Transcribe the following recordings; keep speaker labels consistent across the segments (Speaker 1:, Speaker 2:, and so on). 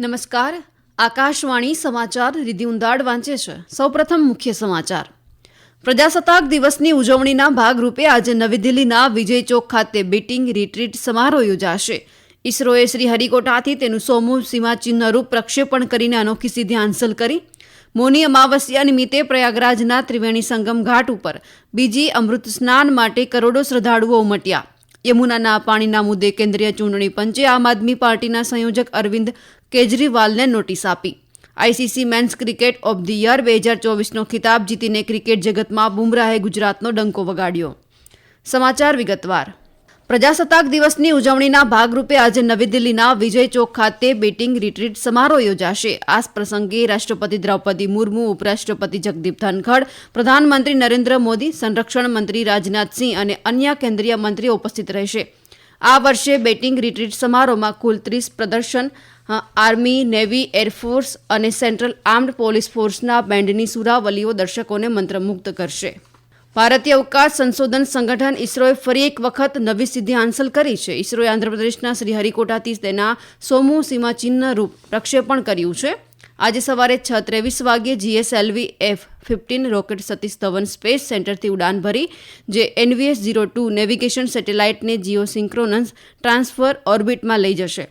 Speaker 1: નમસ્કાર. આકાશવાણી સમાચાર રિધિ ઉંદાડ વાંચે છે. સૌપ્રથમ મુખ્ય સમાચાર. પ્રજાસત્તાક દિવસની ઉજવણીના ભાગરૂપે આજે નવી દિલ્હીના વિજય ચોક ખાતે બીટિંગ રિટ્રીટ સમારોહ યોજાશે. ઇસરોએ શ્રી હરિકોટાથી તેનું સોમું સીમાચિહ્નરૂપ પ્રક્ષેપણ કરીને અનોખી સિદ્ધિ હાંસલ કરી. મોની અમાવસ્યા નિમિત્તે પ્રયાગરાજના ત્રિવેણી સંગમ ઘાટ ઉપર બીજી અમૃત સ્નાન માટે કરોડો શ્રદ્ધાળુઓ ઉમટ્યા. યમુનાના પાણીના મુદ્દે કેન્દ્રીય ચૂંટણી પંચે આમ આદમી પાર્ટીના સંયોજક અરવિંદ કેજરીવાલને નોટિસ આપી. ICC men's cricket of the year બે હજાર ચોવીસનો ખિતાબ જીતીને ક્રિકેટ જગતમાં બુમરાહે ગુજરાતનો ડંકો વગાડ્યો. સમાચાર વિગતવાર. પ્રજાસત્તાક દિવસની ઉજવણીના ભાગરૂપે આજે નવી દિલ્હીના વિજય ચોક ખાતે બેટિંગ રિટ્રીટ સમારોહ યોજાશે. આ પ્રસંગે રાષ્ટ્રપતિ દ્રૌપદી મુર્મુ, ઉપરાષ્ટ્રપતિ જગદીપ ધનખડ, પ્રધાનમંત્રી નરેન્દ્ર મોદી, સંરક્ષણ મંત્રી રાજનાથસિંહ અને અન્ય કેન્દ્રીય મંત્રીઓ ઉપસ્થિત રહેશે. આ વર્ષે બેટિંગ રિટ્રીટ સમારોહમાં કુલ ત્રીસ પ્રદર્શન આર્મી, નેવી, એરફોર્સ અને સેન્ટ્રલ આર્મ્ડ પોલીસ ફોર્સના બેન્ડની સુરાવલીઓ દર્શકોને મંત્રમુગ્ધ કરશે. ભારતીય અવકાશ સંશોધન સંગઠન ઇસરોએ ફરી એક વખત નવી સિદ્ધિ હાંસલ કરી છે. ઇસરોએ આંધ્રપ્રદેશના શ્રી હરિકોટાથી તેના સોમુ સીમાચિહ્ન રૂપ પ્રક્ષેપણ કર્યું છે. આજે સવારે છ ત્રેવીસ વાગ્યે GSLV F fifteen rocket Satish Dhawan space સેન્ટરથી ઉડાન ભરી, જે એનવીએસ ઝીરો ટુ નેવિગેશન સેટેલાઇટને જીઓ સિંક્રોનસ ટ્રાન્સફર ઓર્બિટમાં લઈ જશે.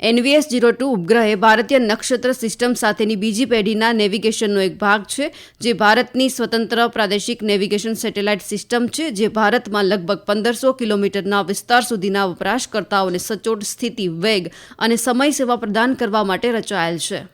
Speaker 1: એનવીએસ જીરો ટુ ઉપગ્રહે ભારતીય નક્ષત્ર સિસ્ટમ સાથેની બીજી પેઢીના નેવિગેશનનો એક ભાગ છે, જે ભારતની સ્વતંત્ર પ્રાદેશિક નેવિગેશન સેટેલાઇટ સિસ્ટમ છે, જે ભારતમાં લગભગ પંદરસો કિલોમીટરના વિસ્તાર સુધીના વપરાશકર્તાઓને સચોટ સ્થિતિ, વેગ અને સમય સેવા પ્રદાન કરવા માટે રચાયેલ છે.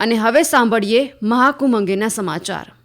Speaker 1: અને હવે સાંભળીએ મહાકુંભ અંગેના સમાચાર.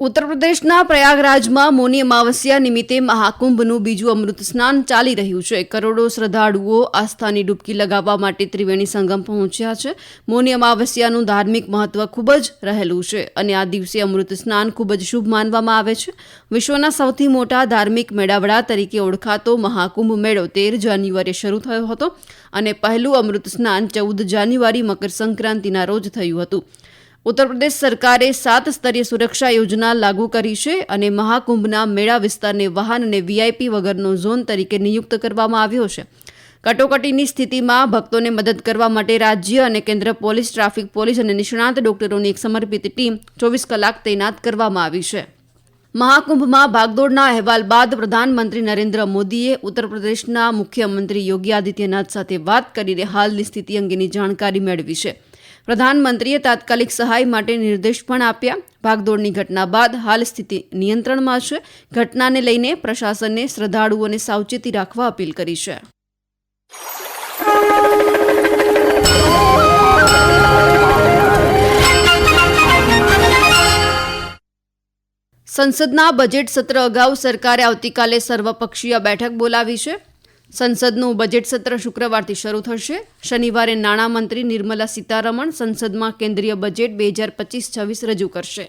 Speaker 1: ઉત્તર પ્રદેશના પ્રયાગરાજમાં મૌની અમાવસ્યા નિમિત્તે મહાકુંભનું બીજું અમૃત સ્નાન ચાલી રહ્યું છે. કરોડો શ્રદ્ધાળુઓ આસ્થાની ડૂબકી લગાવવા માટે ત્રિવેણી સંગમ પહોંચ્યા છે. મૌની અમાવસ્યાનું ધાર્મિક મહત્વ ખૂબ જ રહેલું છે અને આ દિવસે અમૃત સ્નાન ખૂબ જ શુભ માનવામાં આવે છે. વિશ્વના સૌથી મોટા ધાર્મિક મેળાવડા તરીકે ઓળખાતો મહાકુંભ મેળો તેર જાન્યુઆરીએ શરૂ થયો હતો અને પહેલું અમૃત સ્નાન ચૌદ જાન્યુઆરી મકર સંક્રાંતિના રોજ થયું હતું. ઉત્તર પ્રદેશ સરકારે સાત સ્તરીય સુરક્ષા યોજના લાગુ કરી છે અને મહાકુંભના મેળા વિસ્તારને વાહન અને વીઆઈપી વગરનો ઝોન તરીકે નિયુક્ત કરવામાં આવ્યો છે. કટોકટીની સ્થિતિમાં ભક્તોને મદદ કરવા માટે રાજ્ય અને કેન્દ્ર પોલીસ, ટ્રાફિક પોલીસ અને નિષ્ણાત ડોક્ટરોની એક સમર્પિત ટીમ ચોવીસ કલાક તૈનાત કરવામાં આવી છે. મહાકુંભમાં ભાગદોડના અહેવાલ બાદ પ્રધાનમંત્રી નરેન્દ્ર મોદીએ ઉત્તર પ્રદેશના મુખ્યમંત્રી યોગી આદિત્યનાથ સાથે વાત કરીને હાલની સ્થિતિ અંગેની જાણકારી મેળવી છે. પ્રધાનમંત્રીએ તાત્કાલિક સહાય માટે નિર્દેશ પણ આપ્યા. ભાગદોડની ઘટના બાદ હાલ સ્થિતિ નિયંત્રણમાં છે. ઘટનાને લઈને પ્રશાસનને શ્રદ્ધાળુઓને સાવચેતી રાખવા અપીલ કરી છે. સંસદના બજેટ સત્ર અગાઉ સરકારે આવતીકાલે સર્વપક્ષીય બેઠક બોલાવી છે. સંસદનું બજેટ સત્ર શુક્રવારથી શરૂ થશે. શનિવારે નાણામંત્રી નિર્મલા સીતારમણ સંસદમાં કેન્દ્રીય બજેટ બે હજાર પચીસ છવ્વીસ રજૂ કરશે.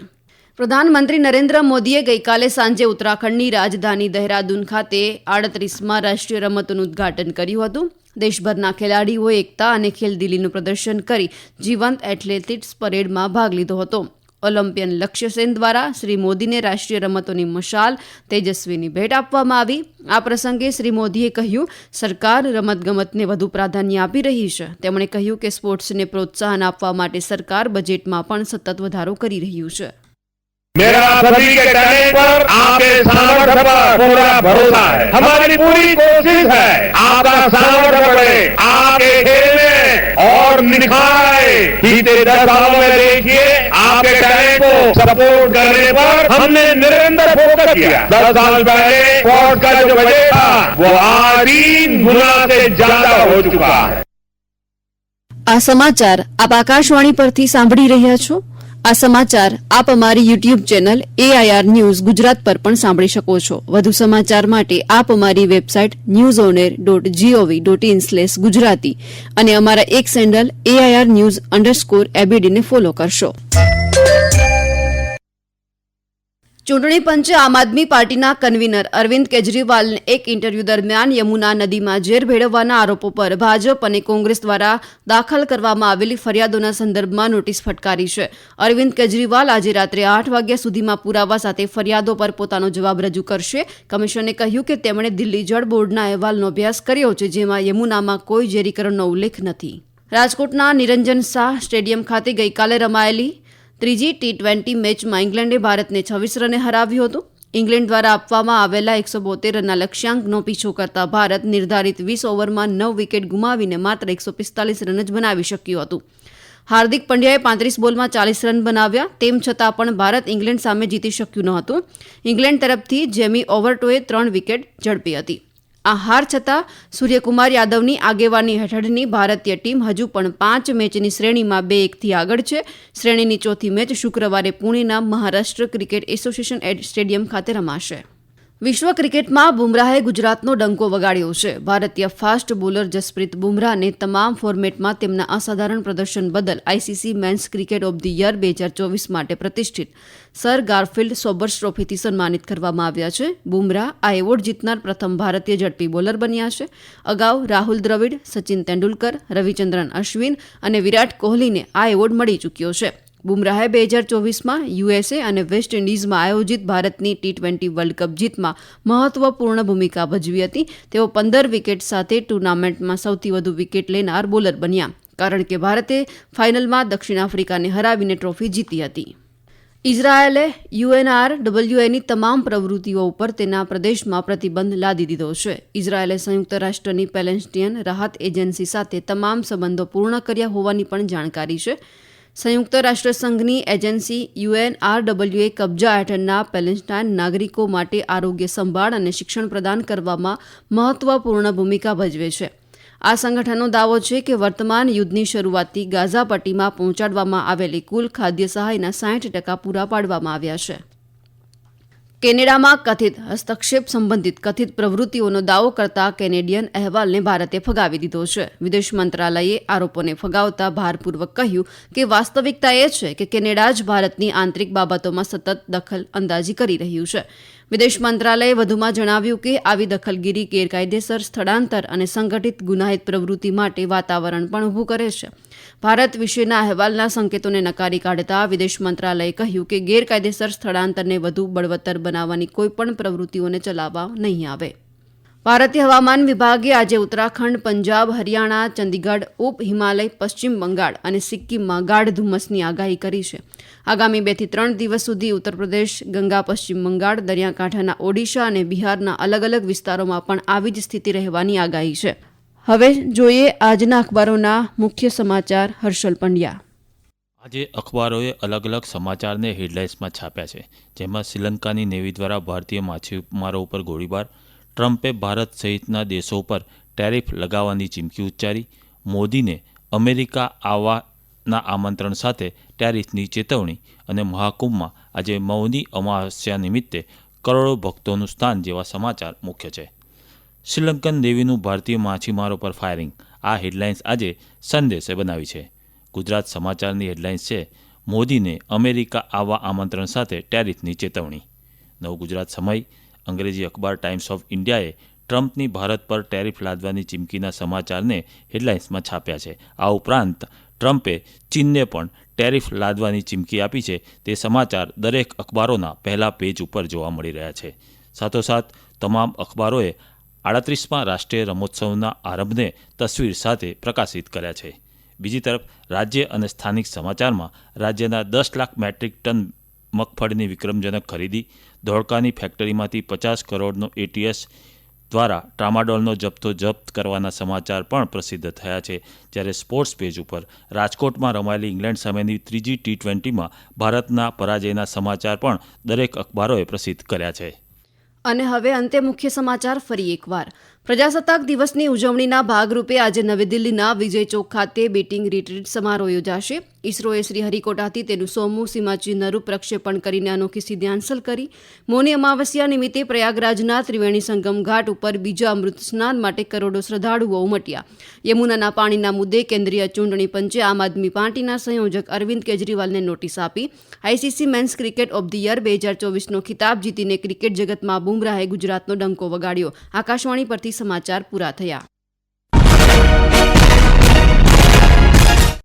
Speaker 1: પ્રધાનમંત્રી નરેન્દ્ર મોદીએ ગઈકાલે સાંજે ઉત્તરાખંડની રાજધાની દહેરાદૂન ખાતે આડત્રીસમાં રાષ્ટ્રીય રમતોનું ઉદ્ઘાટન કર્યું હતું. દેશભરના ખેલાડીઓએ એકતા અને ખેલદિલીનું પ્રદર્શન કરી જીવંત એથ્લેટિક્સ પરેડમાં ભાગ લીધો હતો. ઓલિમ્પિયન લક્ષ્ય સેન દ્વારા શ્રી મોદીને રાષ્ટ્રીય રમતોની મશાલ તેજસ્વીની ભેટ આપવામાં આવી આ પ્રસંગે શ્રી મોદીએ કહ્યું સરકાર રમતગમતને વધુ પ્રાધાન્ય આપી રહી છે તેમણે કહ્યું કે સ્પોર્ટ્સને પ્રોત્સાહન આપવા માટે સરકાર બજેટમાં પણ સતત વધારો કરી રહ્યું છે
Speaker 2: मेरा सभी के टैलेंट पर आपके सामर्थ्य पर पूरा भरोसा है हमारी पूरी कोशिश है आपका सामर्थ्य बढ़े आपके खेल में और निखार आए बीते दस सालों में देखिए आपके टैलेंट को सपोर्ट करने पर हमने निरंतर फोकस किया दस साल पहले स्पोर्ट्स का जो बजट था वो आज तीन गुना से ज्यादा हो चुका है
Speaker 1: આ સમાચાર આપ આકાશવાણી પરથી સાંભળી રહ્યા છો આ સમાચાર આપ અમારી YouTube channel AIR news Gujarat પર પણ સાંભળી શકો છો. વધુ સમાચાર માટે આપ અમારી website news on air dot G O V dot in slash Gujarati અને અમારા એક સેન્ડલ એઆઈઆર ન્યૂઝ અંડરસ્કોર એબીડીને ફોલો કરશો. ચૂંટણી પંચે આમ આદમી પાર્ટીના કન્વીનર અરવિંદ કેજરીવાલને એક ઇન્ટરવ્યૂ દરમિયાન યમુના નદીમાં ઝેર ભેળવવાના આરોપો પર ભાજપ અને કોંગ્રેસ દ્વારા દાખલ કરવામાં આવેલી ફરિયાદોના સંદર્ભમાં નોટિસ ફટકારી છે. અરવિંદ કેજરીવાલ આજે રાત્રે આઠ વાગ્યા સુધીમાં પુરાવા સાથે ફરિયાદો પર પોતાનો જવાબ રજૂ કરશે. કમિશને કહ્યું કે તેમણે દિલ્હી જળ બોર્ડના અહેવાલનો અભ્યાસ કર્યો છે, જેમાં યમુનામાં કોઈ ઝેરીકરણનો ઉલ્લેખ નથી. રાજકોટના નિરંજન શાહ સ્ટેડિયમ ખાતે ગઈકાલે રમાયેલી ત્રીજી ટી ટ્વેન્ટી મેચમાં ઇંગ્લેન્ડે ભારતને છવ્વીસ રને હરાવ્યું હતું. ઇંગ્લેન્ડ દ્વારા આપવામાં આવેલા એકસો બોતેર રનના લક્ષ્યાંકનો પીછો કરતા ભારત નિર્ધારિત વીસ ઓવરમાં નવ વિકેટ ગુમાવીને માત્ર એકસો પિસ્તાલીસ રન જ બનાવી શક્યું હતું. હાર્દિક પંડ્યાએ પાંત્રીસ બોલમાં ચાલીસ રન બનાવ્યા. તેમ છતાં પણ ભારત ઇંગ્લેન્ડ સામે જીતી શક્યું ન હતું ઇંગ્લેન્ડ તરફથી જેમી ઓવરટોએ ત્રણ વિકેટ ઝડપી હતી. આ હાર છતાં સૂર્યકુમાર યાદવની આગેવાની હેઠળની ભારતીય ટીમ હજુ પણ પાંચ મેચની શ્રેણીમાં બે એકથી આગળ છે. શ્રેણીની ચોથી મેચ શુક્રવારે પુણેના મહારાષ્ટ્ર ક્રિકેટ એસોસિએશન સ્ટેડિયમ ખાતે રમાશે. વિશ્વ ક્રિકેટમાં બુમરાહે ગુજરાતનો ડંકો વગાડ્યો છે. ભારતીય ફાસ્ટ બોલર જસપ્રીત બુમરાહને તમામ ફોર્મેટમાં તેમના અસાધારણ પ્રદર્શન બદલ ICC men's cricket of the year બે હજાર ચોવીસ માટે પ્રતિષ્ઠિત સર ગારફિલ્ડ સોબર્સ ટ્રોફીથી સન્માનિત કરવામાં આવ્યા છે. બુમરાહ આ એવોર્ડ જીતનાર પ્રથમ ભારતીય ઝડપી બોલર બન્યા છે. અગાઉ રાહુલ દ્રવિડ, સચિન તેંડુલકર, રવિચંદ્રન અશ્વિન અને વિરાટ કોહલીને આ એવોર્ડ મળી ચૂક્યો છે. બુમરાહે બે હજાર ચોવીસમાં યુએસએ અને વેસ્ટ ઇન્ડિઝમાં આયોજિત ભારતની ટી ટ્વેન્ટી વર્લ્ડ કપ જીતમાં મહત્વપૂર્ણ ભૂમિકા ભજવી હતી. તેઓ પંદર વિકેટ સાથે ટુર્નામેન્ટમાં સૌથી વધુ વિકેટ લેનાર બોલર બન્યા, કારણ કે ભારતે ફાઇનલમાં દક્ષિણ આફ્રિકાને હરાવીને ટ્રોફી જીતી હતી. ઇઝરાયેલે યુએનઆર ડબલ્યુએની તમામ પ્રવૃત્તિઓ ઉપર તેના પ્રદેશમાં પ્રતિબંધ લાદી દીધો છે. ઇઝરાયેલે સંયુક્ત રાષ્ટ્રની પેલેસ્ટિયન રાહત એજન્સી સાથે તમામ સંબંધો પૂર્ણ કર્યા હોવાની પણ જાણકારી છે. સંયુક્ત રાષ્ટ્રસંઘની એજન્સી યુએનઆરડબલ્યુએ કબજા હેઠળના પેલેસ્ટાઇન નાગરિકો માટે આરોગ્ય સંભાળ અને શિક્ષણ પ્રદાન કરવામાં મહત્વપૂર્ણ ભૂમિકા ભજવે છે. આ સંગઠનનો દાવો છે કે વર્તમાન યુદ્ધની શરૂઆતથી ગાઝા પટ્ટીમાં પહોંચાડવામાં આવેલી કુલ ખાદ્ય સહાયના સાઠ ટકા પૂરા પાડવામાં આવ્યા છે. કેનેડામાં કથિત હસ્તક્ષેપ સંબંધિત કથિત પ્રવૃત્તિઓનો દાવો કરતા કેનેડિયન અહેવાલને ભારતે ફગાવી દીધો છે. વિદેશ મંત્રાલયે આરોપોને ફગાવતા ભારપૂર્વક કહ્યું કે વાસ્તવિકતા એ છે કે કેનેડા જ ભારતની આંતરિક બાબતોમાં સતત દખલ અંદાજી કરી રહ્યું છે. વિદેશ મંત્રાલયે વધુમાં જણાવ્યું કે આવી દખલગીરી ગેરકાયદેસર સ્થળાંતર અને સંગઠિત ગુનાહિત પ્રવૃત્તિ માટે વાતાવરણ પણ ઊભું કરે છે. ભારત વિશેના અહેવાલના સંકેતોને નકારી કાઢતા વિદેશ મંત્રાલયે કહ્યું કે ગેરકાયદેસર સ્થળાંતરને વધુ બળવત્તર બનાવવાની કોઈપણ પ્રવૃત્તિઓને ચલાવવા નહીં આવે. ભારતીય હવામાન વિભાગે આજે ઉત્તરાખંડ, પંજાબ, હરિયાણા, ચંદીગઢ, ઉપ હિમાલય, પશ્ચિમ બંગાળ અને સિક્કિમમાં ગાઢ ધુમ્મસની આગાહી કરી છે. આગામી બેથી ત્રણ દિવસ સુધી ઉત્તર પ્રદેશ, ગંગા, પશ્ચિમ બંગાળ, દરિયાકાંઠાના ઓડિશા અને બિહારના અલગ અલગ વિસ્તારોમાં પણ આવી જ સ્થિતિ રહેવાની આગાહી છે. હવે જોઈએ આજના અખબારોના મુખ્ય સમાચાર, હર્ષલ પંડ્યા.
Speaker 3: આજે અખબારોએ અલગ અલગ સમાચારને હેડલાઇન્સમાં છાપ્યા છે, જેમાં શ્રીલંકાની નેવી દ્વારા ભારતીય માછીમારો ઉપર ગોળીબાર, ટ્રમ્પે ભારત સહિતના દેશો ઉપર ટેરિફ લગાવવાની ચીમકી ઉચ્ચારી, મોદીને અમેરિકા આવવાના આમંત્રણ સાથે ટેરિફની ચેતવણી અને મહાકુંભમાં આજે મૌની અમાવસ્યા નિમિત્તે કરોડો ભક્તોનું સ્થાન જેવા સમાચાર મુખ્ય છે. શ્રીલંકન નેવીનું ભારતીય માછીમારો પર ફાયરિંગ આ હેડલાઇન્સ આજે સંદેશે બનાવી છે. ગુજરાત સમાચારની હેડલાઇન્સ છે, મોદીને અમેરિકા આવવા આમંત્રણ સાથે ટેરિફની ચેતવણી. નવ ગુજરાત સમય, અંગ્રેજી અખબાર ટાઈમ્સ ઓફ ઇન્ડિયાએ ટ્રમ્પની ભારત પર ટેરિફ લાદવાની ચીમકીના સમાચારને હેડલાઇન્સમાં છાપ્યા છે. આ ઉપરાંત, ટ્રમ્પે ચીનને પણ ટેરિફ લાદવાની ચીમકી આપી છે. તે સમાચાર દરેક અખબારોના પહેલા પેજ ઉપર જોવા મળી રહ્યા છે. સાથોસાથ, તમામ અખબારોએ આડત્રીસમાં રાષ્ટ્રીય રમોત્સવના આરંભને તસવીર સાથે પ્રકાશિત કર્યા છે. બીજી તરફ, રાજ્ય અને સ્થાનિક સમાચારમાં રાજ્યના દસ લાખ મેટ્રિક ટન મગફળીની વિક્રમજનક ખરીદી, ધોળકાની ફેક્ટરીમાંથી પચાસ કરોડનો એટીએસ દ્વારા ટ્રામાડોલનો જપ્તો જપ્ત કરવાના સમાચાર પણ પ્રસિદ્ધ થયા છે. જ્યારે સ્પોર્ટ્સ પેજ ઉપર રાજકોટમાં રમાયેલી ઇંગ્લેન્ડ સામેની ત્રીજી ટી ટ્વેન્ટીમાં ભારતના પરાજયના સમાચાર પણ દરેક અખબારોએ પ્રસિદ્ધ કર્યા છે.
Speaker 1: અને હવે અંતે મુખ્ય સમાચાર ફરી એકવાર. પ્રજાસત્તાક દિવસની ઉજવણીના ભાગરૂપે આજે નવી દિલ્હીના વિજય ચોક ખાતે બેટિંગ રિટ્રીટ સમારોહ યોજાશે. ઇસરોએ શ્રી હરિકોટાથી તેનું સોમું સીમાચિહ્નરૂપ પ્રક્ષેપણ કરીને અનોખી સિદ્ધિ હાંસલ કરી. મૌની અમાવસ્યા નિમિત્તે પ્રયાગરાજના ત્રિવેણી સંગમ ઘાટ ઉપર બીજા અમૃત સ્નાન માટે કરોડો શ્રદ્ધાળુઓ ઉમટ્યા. યમુનાના પાણીના મુદ્દે કેન્દ્રીય ચૂંટણી પંચે આમ આદમી પાર્ટીના સંયોજક અરવિંદ કેજરીવાલને નોટિસ આપી. ICC men's cricket of the year બે હજાર ચોવીસનો ખિતાબ જીતીને ક્રિકેટ જગતમાં બુમરાહે ગુજરાતનો ડંકો વગાડ્યો. આકાશવાણી પરથી સમાચાર પૂરા થયા.